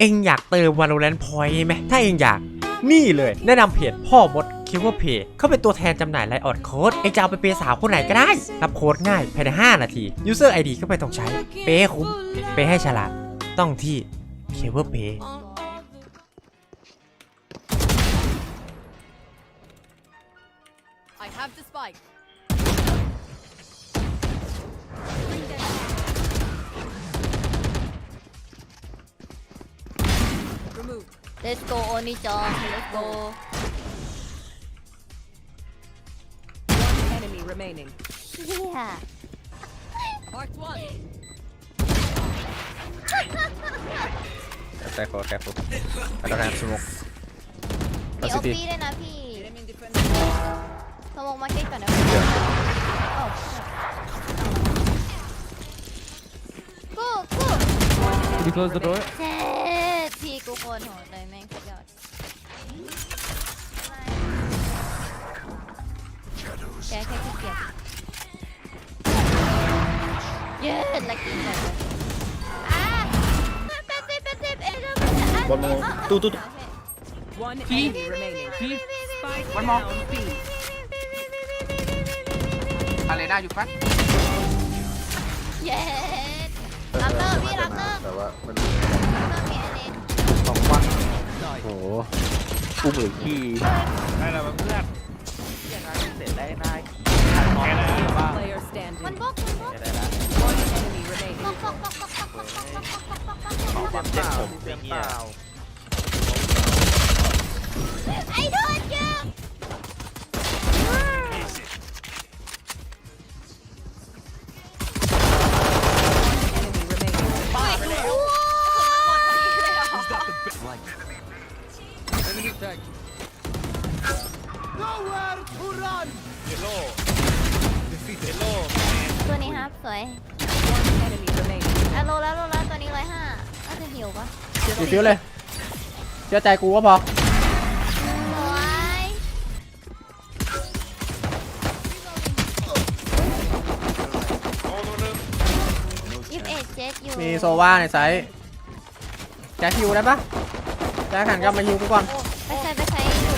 เองอยากเติม Valorant Point ไหม ถ้าเองอยากนี่เลยแนะนำเพจพ่อมดคิวเพย์เขาเป็นตัวแทนจำหน่ายไลออดโค้ดเองจะเอาไปเปย์สาวคนไหนก็ได้ รับโค้ดง่ายภายใน 5 นาที User ID ก็ไม่ต้องใช้ เปย์คุ้ม เปย์ให้ฉลาด ต้องที่เคเบิลเพย์ Let's go โอนิจอง Let's go One enemy remaining. เฮีย Marked one. Careful, careful. I don't have smoke. มี One โอ city. ปี้ด้วยนะพี่ Enemy defender. สมองมาเก็ตก่อนนะ Yeah. กูกู Did you close the door? เจ็ดพี่กูโค ตรโหดเลยแม่งสุดยอด แกแค่ขี้เกียจเย้ลักกี้เลยอะแปดสิบแปดสิบเอ็ด One more. Two, two, two. One enemy remaining. Please. Spike One more. down B. อารีนาอยู่ปั๊บเย้รับเตอร์พี่รับเตอร์แต่ว่ามันรับเตอร์มีอันนี้ สองวัน โอ้โหอุ้มหรือขี้ได้แล้วเพื่อนยังไงเสร็จได้ได้ Player มัน standing. บล็อกมันบล็อกได้แล้ว One enemy remaining. บล็อกบล็อกบล็อกบล็อกบล็อกบล็อกบล็อกบล็อกบล็อกบล็อกบล็อกบล็อกเจ็บผมเจ็บเปล่าไอ้โดนเยอ ตัวนี้ครับสวย One enemy remaining. อะโลแล้วโลแล้วตัวนี้ร้อยห้าน่าจะหิวปะดีฟิวเลย เชื่อใจกูก็พอ สวยยี่สิบเอ็ดเจ็ดอยู่มีโซวาในไซส์แจ็คฮิวได้ปะ แจ็คหันกลับมาฮิวกูก่อนไปใช้ไปใช้อยู่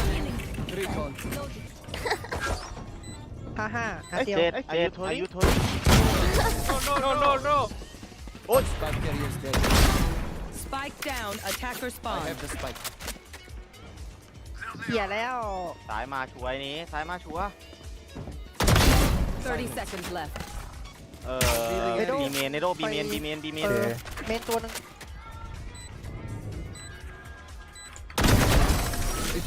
ห้าห้าห้าเดียวเจ็ดเจ็ดอายุทนโนโนโนโน Spike down. Attacker spawn. เขี่ยแล้ว สายมาช่วยนี้สายมาชัวร์30 seconds left. เออบีเมนเนโดบีเมนบีเมนบีเมเอนอเมนตัวหนึง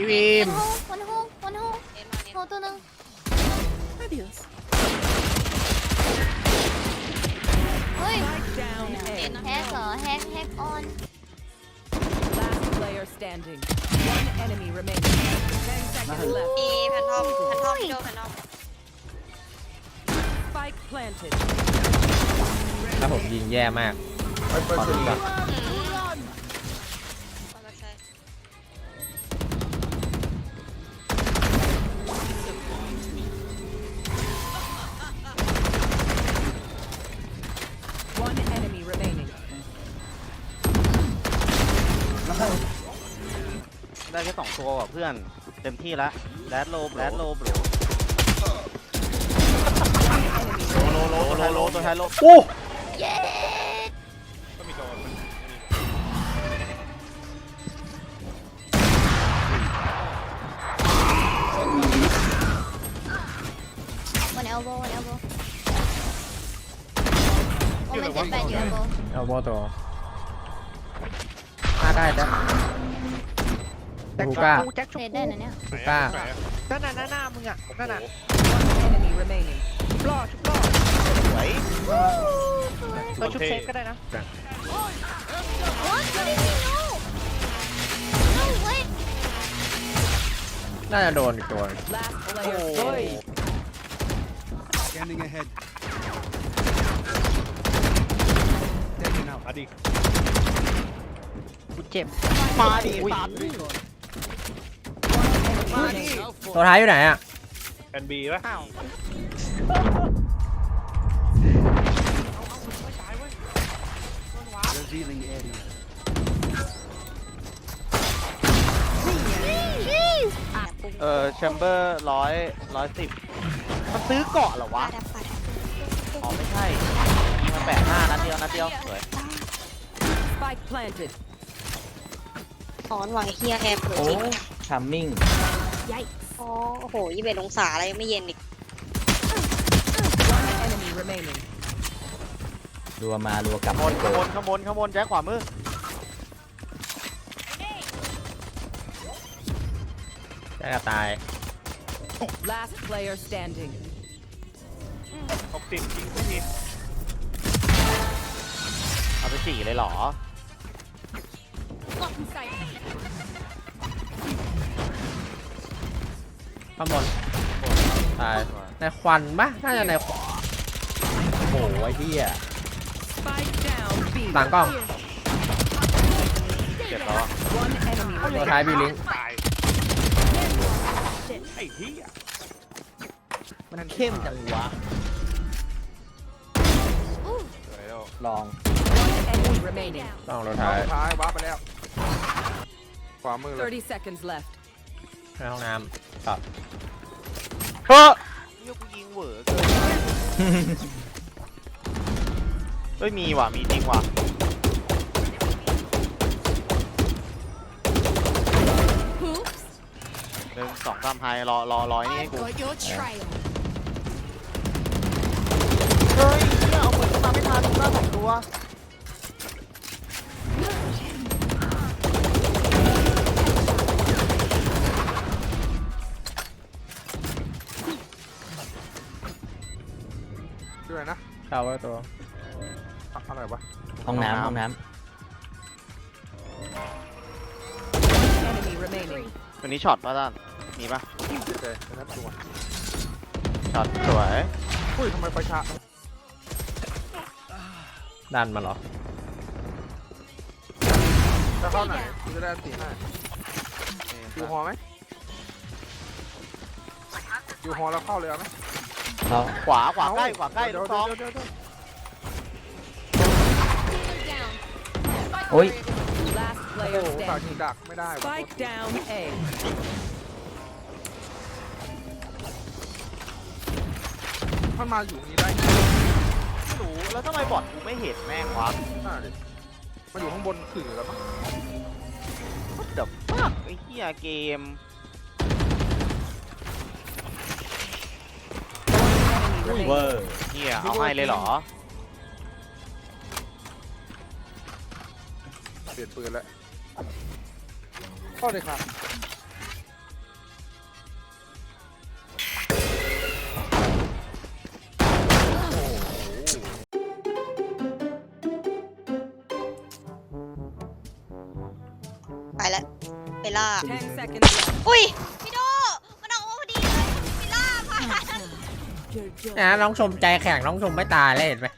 พี่วีวัมนฮูวันฮูวันฮูโหตัวหนึงเฮ้ย Down A. แฮกเหรอแฮกแฮกออน Last player standing. One enemy remaining. 10 seconds left. มีแพนทอมแพนทอมพี่โดแพนทอม Spike planted. ถ้าผมยิงแย่มากขอดูก่อน ได้แค่สองตัวว่ะเพื่อน เต็มที่ละแรดโลแรดโลบโลโลโลโลโลตัวท้ายโลโอ้เย้วันเอลโบวันเอลโบโอ้มันเจ็ดแปดอยู่เอลโบ เอาบอตัวห้าได้แจ็คแจ็คกูชกล้ามพูแจ็คชเทรมดได้พูนะเนี่ยกูกล้านั่นน่ะหน้าหน้ามึงอะนั่นน่ะ One enemy remaining. ชุบล่อชุบล่อสวยเออชุบเซฟก็ได้นะ What? What did he know? No way. น่าจะโดนอีกตัว Last player เฮ้ย standing. Scanning ahead. Taken out. มาดิกูเจ็บ มาดิอุ้ยสัตว์ มาดิตัวท้ายอยู่ไหนอะแอนบีปะอ้าว Revealing area. Jeez. เออแชมเบอร์ร้อยร้อยสิบมันซื้อเกาะเหรอวะ อ๋อ ไม่ใช่ยิงมาแปดห้านัดเดียวนัดเดียวสวย Spike planted. ถอนหวังเฮียแอร์เปิดโอ้จริง ชัมมิ่งอ๋อโอ้โหยี่สิบเอ็ดองศาอะไรยังไม่เย็นอีก One enemy remaining. รัวมารัวกลับขบวนขบวนขบวนขบวนแจ็คขวามือได้กระตาย Last player standing. หกสิบยิงทุกทีเอาไปสี่เลยเหรอ ข้างบนตายในควันปะน่าจะในควันโอ้โหไอ้เหี้ย Spike down B. หลังกล้องเจ็บแล้วอะ One enemy ตัว remaining. ท้ายบีลิงตาย ไอ้เหี้ยมันเข้มจังวะ สวยแล้วลอง One enemy remaining. ลองตัวท้ายท้ายว้าไปแล้ว ขวามือเลย30 seconds left. ในห้องน้ำ ตัดเฮ้ยนี่กูยิงเหวอเกินเฮ้ยมีว่ะมีจริงว่ะหนึ่งสองสามไฮรอรอรอไอ้นี่ให้กู Got your trail. ชาวเวอร์ตัวอะไรวะห้องน้ำห้องน้ Enemy remaining. ตัวนี้ช็อตป่ะด้าน มีป่ะ เจ๊เจ๊นะครับตัวช็อตสวย อุ้ยทำไมไฟช้าำดันมาเหรอจะเข้าไหนกูจะได้อันตีให้อยู่หอไหมอยู่หอแล้วเข้าเลยเอาไหมเขาขวาขวาใกล้ขวาใกล้เดี๋ลูยวกซองเดี๋ยวเดี๋ยวเดี๋ยว โอ้ย Last โอ้ player โหฝากยิง standing. ดักไม่ได้ว่ะ Spike down A. มันมาอยู่นี่ได้ไงไม่รู้แล้วทำไมบอดกูไม่เห็นแม่งวะน่าดิมันอยู่ข้างบนขื่อแล้วปะเดี๋ยวฟักไอ้เหี้ยเกม Enemy เว remaining. อร์ เหี้ยเอาให้เลยเหรอ ลี่ยนปืนแล้วเข้าเลยครับไปแล้วเบลล่า10 seconds left. อุ้ยพี่โดมันออกมาพอดีเลยเบลล่าผ่านนะน้องชมใจแข็งน้องชมไม่ตายเลยเห็นไหม